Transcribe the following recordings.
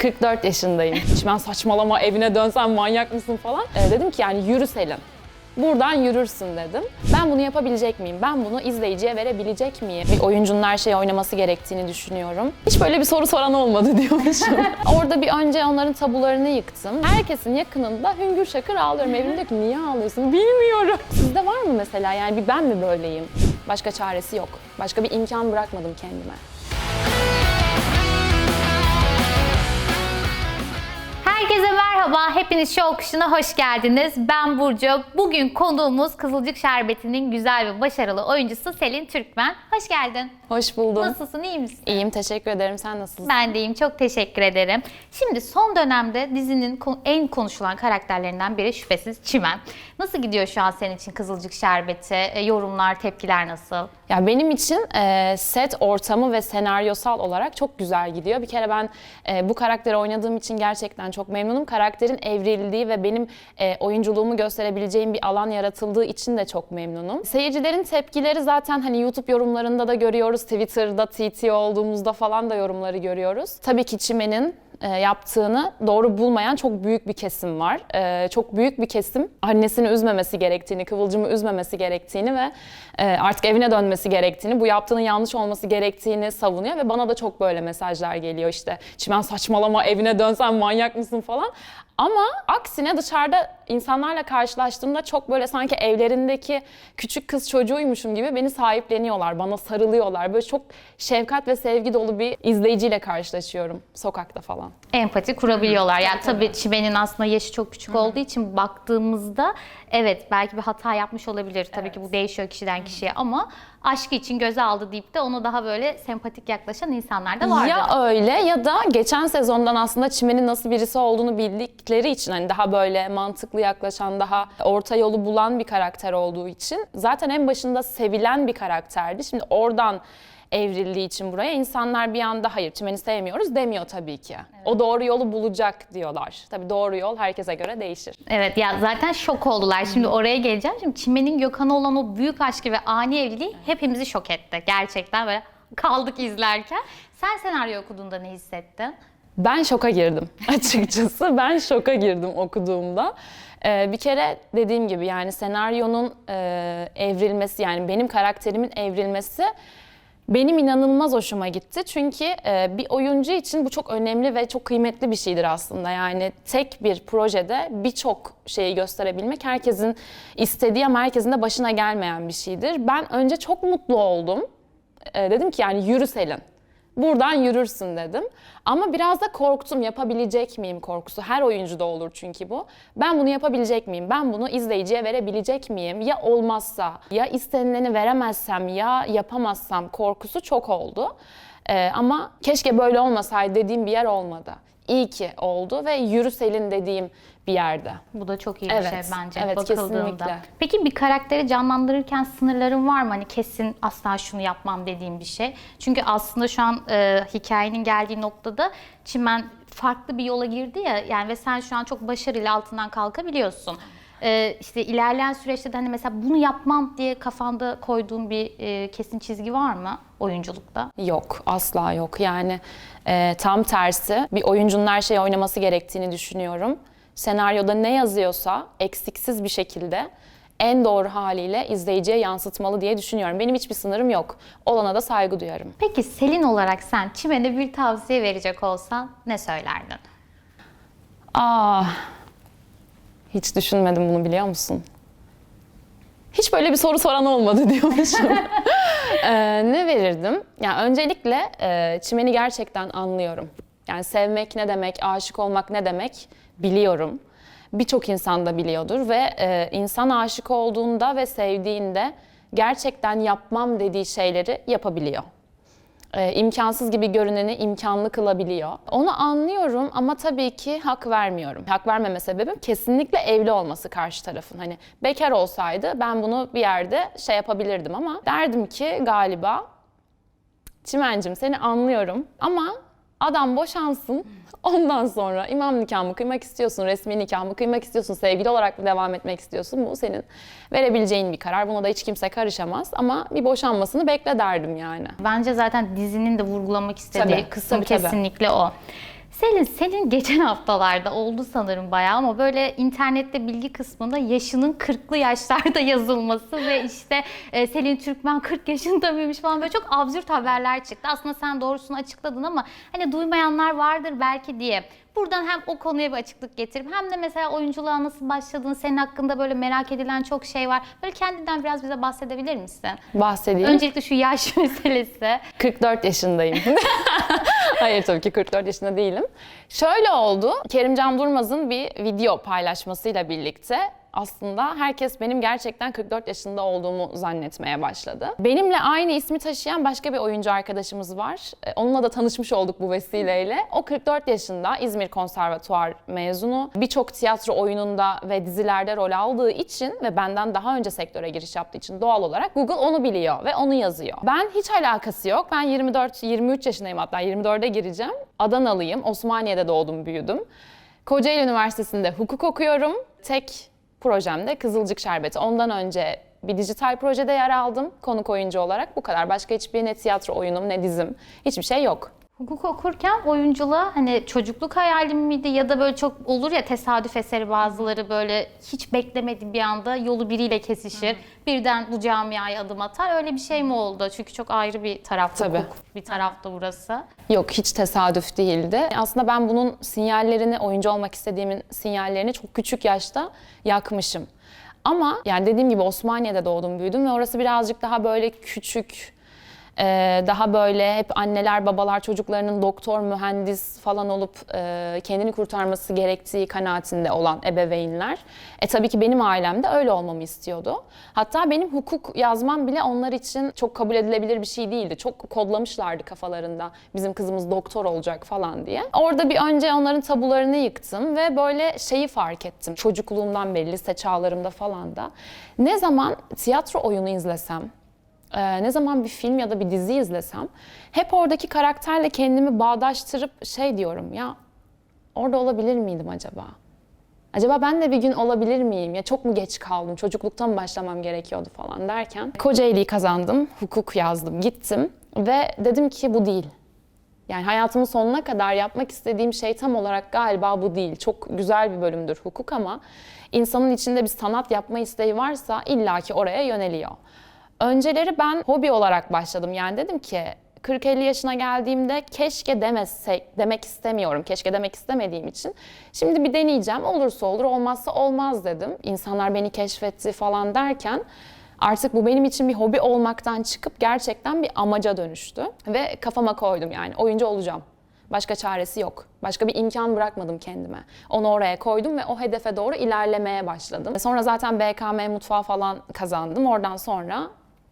44 yaşındayım. Hiç ben saçmalama evine dönsem manyak mısın falan. Ee, dedim ki yani yürü Selin. Buradan yürürsün dedim. Ben bunu yapabilecek miyim? Ben bunu izleyiciye verebilecek miyim? Bir oyuncunun her şeyi oynaması gerektiğini düşünüyorum. Hiç böyle bir soru soran olmadı diyormuşum. Orada bir önce onların tabularını yıktım. Herkesin yakınında hüngür şakır ağlıyorum. Evim diyor ki niye ağlıyorsun? Bilmiyorum. Sizde var mı mesela? Yani bir ben mi böyleyim? Başka çaresi yok. Başka bir imkan bırakmadım kendime. Herkese merhaba, hepiniz Show Kuşu'na hoş geldiniz. Ben Burcu. Bugün konuğumuz Kızılcık Şerbeti'nin güzel ve başarılı oyuncusu Selin Türkmen. Hoş geldin. Hoş buldum. Nasılsın, iyi misin? İyiyim, teşekkür ederim. Sen nasılsın? Ben de iyiyim, çok teşekkür ederim. Şimdi son dönemde dizinin en konuşulan karakterlerinden biri şüphesiz Çimen. Nasıl gidiyor şu an senin için Kızılcık Şerbeti? E, yorumlar, tepkiler nasıl? Ya benim için e, set ortamı ve senaryosal olarak çok güzel gidiyor. Bir kere ben e, bu karakteri oynadığım için gerçekten çok memnunum. Karakterin evrildiği ve benim e, oyunculuğumu gösterebileceğim bir alan yaratıldığı için de çok memnunum. Seyircilerin tepkileri zaten hani YouTube yorumlarında da görüyoruz, Twitter'da TT olduğumuzda falan da yorumları görüyoruz. Tabii ki Çimen'in yaptığını doğru bulmayan çok büyük bir kesim var. E, çok büyük bir kesim annesini üzmemesi gerektiğini, Kıvılcım'ı üzmemesi gerektiğini ve e, artık evine dönmesi gerektiğini, bu yaptığının yanlış olması gerektiğini savunuyor ve bana da çok böyle mesajlar geliyor işte. Çimen saçmalama evine dönsen manyak mısın falan. Ama aksine dışarıda insanlarla karşılaştığımda çok böyle sanki evlerindeki küçük kız çocuğuymuşum gibi beni sahipleniyorlar, bana sarılıyorlar. Böyle çok şefkat ve sevgi dolu bir izleyiciyle karşılaşıyorum sokakta falan. empati kurabiliyorlar. Yani tabii Çimen'in aslında yaşı çok küçük olduğu için baktığımızda evet belki bir hata yapmış olabilir. Tabii ki bu değişiyor kişiden kişiye ama aşkı için göze aldı deyip de ona daha böyle sempatik yaklaşan insanlar da vardı. Ya öyle ya da geçen sezondan aslında Çimen'in nasıl birisi olduğunu bildikleri için hani daha böyle mantıklı yaklaşan, daha orta yolu bulan bir karakter olduğu için zaten en başında sevilen bir karakterdi. Şimdi oradan evrildiği için buraya insanlar bir anda hayır Çimen'i sevmiyoruz demiyor tabii ki. O doğru yolu bulacak diyorlar. Tabii doğru yol herkese göre değişir. Evet ya zaten şok oldular. Şimdi oraya geleceğim. Şimdi Çimen'in Gökhan'a olan o büyük aşkı ve ani evliliği hepimizi şok etti. Gerçekten böyle kaldık izlerken. Sen senaryo okuduğunda ne hissettin? Ben şoka girdim açıkçası. Ben şoka girdim okuduğumda. Ee, bir kere dediğim gibi yani senaryonun e, evrilmesi yani benim karakterimin evrilmesi benim inanılmaz hoşuma gitti. Çünkü e, bir oyuncu için bu çok önemli ve çok kıymetli bir şeydir aslında. Yani tek bir projede birçok şeyi gösterebilmek herkesin istediği ama herkesin de başına gelmeyen bir şeydir. Ben önce çok mutlu oldum. E, dedim ki yani yürü Selin. Buradan yürürsün dedim. Ama biraz da korktum yapabilecek miyim korkusu. Her oyuncuda olur çünkü bu. Ben bunu yapabilecek miyim? Ben bunu izleyiciye verebilecek miyim? Ya olmazsa, ya istenileni veremezsem, ya yapamazsam korkusu çok oldu. Ee, ama keşke böyle olmasaydı dediğim bir yer olmadı. İyi ki oldu ve yürü Selin dediğim bir yerde. Bu da çok iyi Evet, bir şey bence evet, bakıldığında. kesinlikle. Peki bir karakteri canlandırırken sınırların var mı? Hani kesin asla şunu yapmam dediğim bir şey. Çünkü aslında şu an e, hikayenin geldiği noktada Çimen farklı bir yola girdi ya yani ve sen şu an çok başarıyla altından kalkabiliyorsun. E, işte ilerleyen süreçte de hani mesela bunu yapmam diye kafanda koyduğun bir e, kesin çizgi var mı oyunculukta? Yok, asla yok. Yani e, tam tersi bir oyuncunun her şeyi oynaması gerektiğini düşünüyorum. Senaryoda ne yazıyorsa eksiksiz bir şekilde en doğru haliyle izleyiciye yansıtmalı diye düşünüyorum. Benim hiçbir sınırım yok. Olana da saygı duyarım. Peki Selin olarak sen Çimen'e bir tavsiye verecek olsan ne söylerdin? Aa, hiç düşünmedim bunu biliyor musun? Hiç böyle bir soru soran olmadı diyormuşum. Ee, ne verirdim? Yani öncelikle e, çimeni gerçekten anlıyorum. Yani sevmek ne demek, aşık olmak ne demek biliyorum. Birçok insan da biliyordur ve e, insan aşık olduğunda ve sevdiğinde gerçekten yapmam dediği şeyleri yapabiliyor e, imkansız gibi görüneni imkanlı kılabiliyor. Onu anlıyorum ama tabii ki hak vermiyorum. Hak vermeme sebebim kesinlikle evli olması karşı tarafın. Hani bekar olsaydı ben bunu bir yerde şey yapabilirdim ama derdim ki galiba Çimencim seni anlıyorum ama adam boşansın. Ondan sonra imam nikah mı kıymak istiyorsun, resmi nikah mı kıymak istiyorsun, sevgili olarak mı devam etmek istiyorsun? Bu senin verebileceğin bir karar. Buna da hiç kimse karışamaz ama bir boşanmasını bekle derdim yani. Bence zaten dizinin de vurgulamak istediği Tabii, kısım tabii, tabii. kesinlikle o. Selin senin geçen haftalarda oldu sanırım bayağı ama böyle internette bilgi kısmında yaşının 40'lı yaşlarda yazılması ve işte e, Selin Türkmen 40 yaşında mıymış falan böyle çok absürt haberler çıktı. Aslında sen doğrusunu açıkladın ama hani duymayanlar vardır belki diye. Buradan hem o konuya bir açıklık getirip hem de mesela oyunculuğa nasıl başladın, senin hakkında böyle merak edilen çok şey var. Böyle kendinden biraz bize bahsedebilir misin? Bahsedeyim. Öncelikle şu yaş meselesi. 44 yaşındayım. Hayır tabii ki 44 yaşında değilim. Şöyle oldu. Kerimcan Durmaz'ın bir video paylaşmasıyla birlikte aslında herkes benim gerçekten 44 yaşında olduğumu zannetmeye başladı. Benimle aynı ismi taşıyan başka bir oyuncu arkadaşımız var. E, Onunla da tanışmış olduk bu vesileyle. O 44 yaşında İzmir Konservatuar mezunu. Birçok tiyatro oyununda ve dizilerde rol aldığı için ve benden daha önce sektöre giriş yaptığı için doğal olarak Google onu biliyor ve onu yazıyor. Ben hiç alakası yok. Ben 24-23 yaşındayım hatta 24'e gireceğim. Adanalıyım. Osmaniye'de doğdum, büyüdüm. Kocaeli Üniversitesi'nde hukuk okuyorum. Tek projem de Kızılcık Şerbeti. Ondan önce bir dijital projede yer aldım konuk oyuncu olarak. Bu kadar. Başka hiçbir ne tiyatro oyunum ne dizim hiçbir şey yok. Hukuk okurken oyunculuğa hani çocukluk hayalim miydi ya da böyle çok olur ya tesadüf eseri bazıları böyle hiç beklemediği bir anda yolu biriyle kesişir. Birden bu camiaya adım atar. Öyle bir şey mi oldu? Çünkü çok ayrı bir taraf Tabii. hukuk, bir tarafta burası. Yok hiç tesadüf değildi. Aslında ben bunun sinyallerini, oyuncu olmak istediğimin sinyallerini çok küçük yaşta yakmışım. Ama yani dediğim gibi Osmaniye'de doğdum büyüdüm ve orası birazcık daha böyle küçük, e, daha böyle hep anneler babalar çocuklarının doktor, mühendis falan olup e, kendini kurtarması gerektiği kanaatinde olan ebeveynler. E tabii ki benim ailem de öyle olmamı istiyordu. Hatta benim hukuk yazmam bile onlar için çok kabul edilebilir bir şey değildi. Çok kodlamışlardı kafalarında bizim kızımız doktor olacak falan diye. Orada bir önce onların tabularını yıktım ve böyle şeyi fark ettim. Çocukluğumdan beri lise çağlarımda falan da. Ne zaman tiyatro oyunu izlesem, ee, ne zaman bir film ya da bir dizi izlesem hep oradaki karakterle kendimi bağdaştırıp şey diyorum ya orada olabilir miydim acaba? Acaba ben de bir gün olabilir miyim? Ya çok mu geç kaldım? Çocukluktan mı başlamam gerekiyordu falan derken Kocaeli'yi kazandım, hukuk yazdım, gittim ve dedim ki bu değil. Yani hayatımın sonuna kadar yapmak istediğim şey tam olarak galiba bu değil. Çok güzel bir bölümdür hukuk ama insanın içinde bir sanat yapma isteği varsa illaki oraya yöneliyor. Önceleri ben hobi olarak başladım. Yani dedim ki 40-50 yaşına geldiğimde keşke demesek demek istemiyorum. Keşke demek istemediğim için. Şimdi bir deneyeceğim. Olursa olur, olmazsa olmaz dedim. İnsanlar beni keşfetti falan derken artık bu benim için bir hobi olmaktan çıkıp gerçekten bir amaca dönüştü. Ve kafama koydum yani oyuncu olacağım. Başka çaresi yok. Başka bir imkan bırakmadım kendime. Onu oraya koydum ve o hedefe doğru ilerlemeye başladım. Sonra zaten BKM mutfağı falan kazandım. Oradan sonra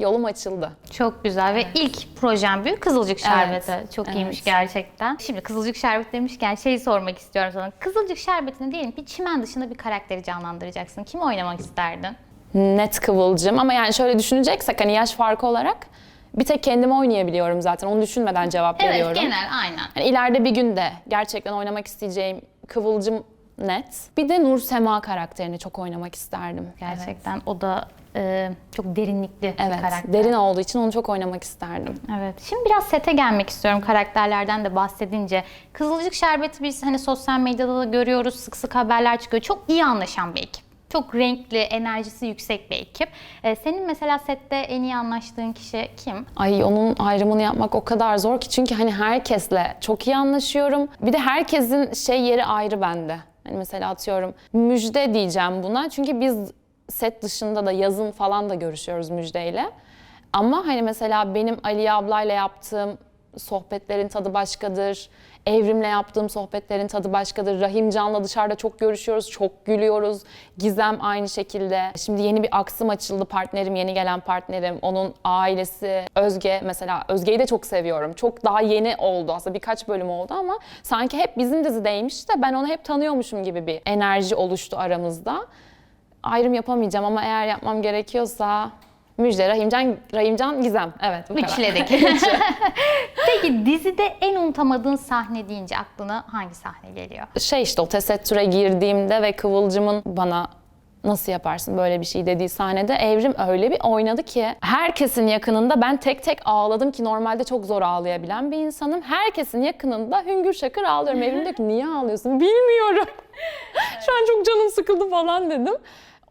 yolum açıldı. Çok güzel ve ilk projem büyük Kızılcık Şerbeti. Evet, Çok evet. iyiymiş gerçekten. Şimdi Kızılcık Şerbeti demişken şeyi sormak istiyorum sana. Kızılcık Şerbeti'nde diyelim ki çimen dışında bir karakteri canlandıracaksın. Kimi oynamak isterdin? Net kıvılcım ama yani şöyle düşüneceksek hani yaş farkı olarak bir tek kendimi oynayabiliyorum zaten. Onu düşünmeden cevap Evet veriyorum. genel aynen. Hani ileride bir günde gerçekten oynamak isteyeceğim kıvılcım net. Bir de Nur Sema karakterini çok oynamak isterdim. Gerçekten o da e, çok derinlikli bir Evet, karakter. derin olduğu için onu çok oynamak isterdim. Evet. Şimdi biraz sete gelmek istiyorum karakterlerden de bahsedince. Kızılcık Şerbeti biz hani sosyal medyada da görüyoruz. Sık sık haberler çıkıyor. Çok iyi anlaşan bir ekip. Çok renkli, enerjisi yüksek bir ekip. Ee, senin mesela sette en iyi anlaştığın kişi kim? Ay onun ayrımını yapmak o kadar zor ki çünkü hani herkesle çok iyi anlaşıyorum. Bir de herkesin şey yeri ayrı bende. Hani mesela atıyorum müjde diyeceğim buna çünkü biz set dışında da yazın falan da görüşüyoruz müjdeyle. Ama hani mesela benim Ali ablayla yaptığım sohbetlerin tadı başkadır. Evrimle yaptığım sohbetlerin tadı başkadır. Rahim Can'la dışarıda çok görüşüyoruz, çok gülüyoruz. Gizem aynı şekilde. Şimdi yeni bir aksım açıldı partnerim, yeni gelen partnerim. Onun ailesi, Özge mesela. Özge'yi de çok seviyorum. Çok daha yeni oldu aslında birkaç bölüm oldu ama sanki hep bizim dizideymiş de ben onu hep tanıyormuşum gibi bir enerji oluştu aramızda. Ayrım yapamayacağım ama eğer yapmam gerekiyorsa Müjde, Rahimcan, Rahimcan, Gizem. Evet bu kadar. Üçledik. Peki dizide en unutamadığın sahne deyince aklına hangi sahne geliyor? şey işte o tesettüre girdiğimde ve Kıvılcım'ın bana Nasıl yaparsın böyle bir şey dediği sahnede Evrim öyle bir oynadı ki herkesin yakınında ben tek tek ağladım ki normalde çok zor ağlayabilen bir insanım. Herkesin yakınında hüngür şakır ağlıyorum. Evrim diyor ki niye ağlıyorsun? Bilmiyorum. Şu an çok canım sıkıldı falan dedim.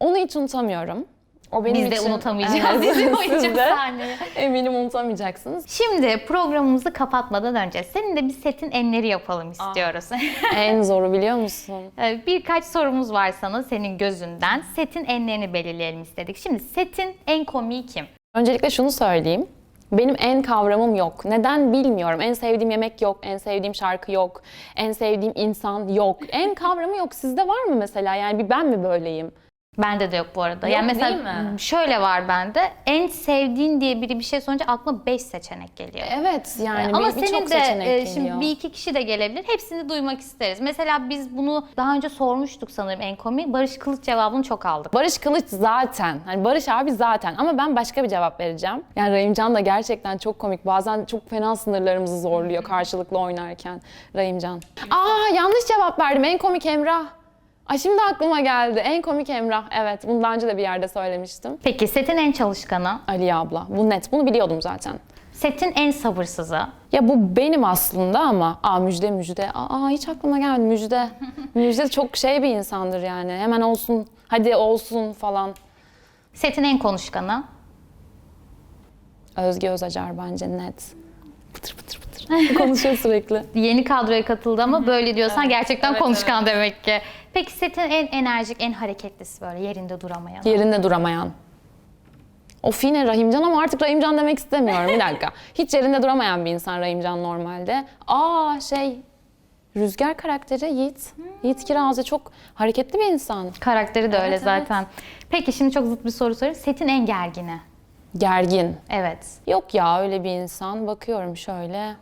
Onu hiç unutamıyorum. O benim Biz de için- unutamayacağız. Evet, Biz de siz oynayacağız de sahneyi. Eminim unutamayacaksınız. Şimdi programımızı kapatmadan önce senin de bir setin enleri yapalım istiyoruz. en zoru biliyor musun? Ee, Birkaç sorumuz var sana senin gözünden. Setin enlerini belirleyelim istedik. Şimdi setin en komiği kim? Öncelikle şunu söyleyeyim. Benim en kavramım yok. Neden bilmiyorum. En sevdiğim yemek yok, en sevdiğim şarkı yok, en sevdiğim insan yok. En kavramı yok. Sizde var mı mesela? Yani bir ben mi böyleyim? Bende de yok bu arada. Yok, yani mesela şöyle var bende. En sevdiğin diye biri bir şey sorunca aklıma 5 seçenek geliyor. Evet yani Ama bir, senin de seçenek e, geliyor. şimdi bir iki kişi de gelebilir. Hepsini duymak isteriz. Mesela biz bunu daha önce sormuştuk sanırım en komik. Barış Kılıç cevabını çok aldık. Barış Kılıç zaten. Hani Barış abi zaten ama ben başka bir cevap vereceğim. Yani Rahimcan da gerçekten çok komik. Bazen çok fena sınırlarımızı zorluyor karşılıklı oynarken Rahimcan. Aa yanlış cevap verdim. En komik Emrah. Ay şimdi aklıma geldi. En komik Emrah. Evet bunu daha önce de bir yerde söylemiştim. Peki setin en çalışkanı, Ali abla. Bu net. Bunu biliyordum zaten. setin en sabırsızı, Ya bu benim aslında ama aa müjde müjde. Aa hiç aklıma gelmedi müjde. müjde çok şey bir insandır yani. Hemen olsun, hadi olsun falan. setin en konuşkanı, Özge Özacar bence net. Pıtır pıtır pıtır. Konuşuyor sürekli. yeni kadroya katıldı ama böyle diyorsan gerçekten Evet, konuşkan demek ki. Peki setin en enerjik, en hareketlisi böyle yerinde duramayan. Yerinde duramayan. Of yine Rahimcan ama artık Rahimcan demek istemiyorum. Bir dakika. Hiç yerinde duramayan bir insan Rahimcan normalde. Aa şey Rüzgar karakteri Yiğit. Yiğit Kirazlı çok hareketli bir insan. Karakteri de öyle evet. zaten. Peki şimdi çok zıt bir soru sorayım. Setin en gergini. Gergin. Evet. Yok ya öyle bir insan. Bakıyorum şöyle.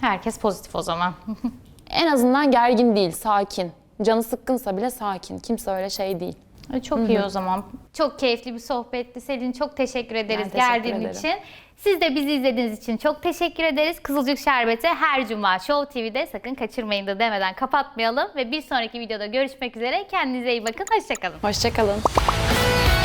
Herkes pozitif o zaman. En azından gergin değil, sakin. Canı sıkkınsa bile sakin. Kimse öyle şey değil. Çok iyi o zaman. Çok keyifli bir sohbetti. Selin çok teşekkür ederiz teşekkür geldiğin ederim. için. Siz de bizi izlediğiniz için çok teşekkür ederiz. Kızılcık Şerbeti her cuma Show TV'de sakın kaçırmayın da demeden kapatmayalım. Ve bir sonraki videoda görüşmek üzere. Kendinize iyi bakın. Hoşçakalın. Hoşçakalın.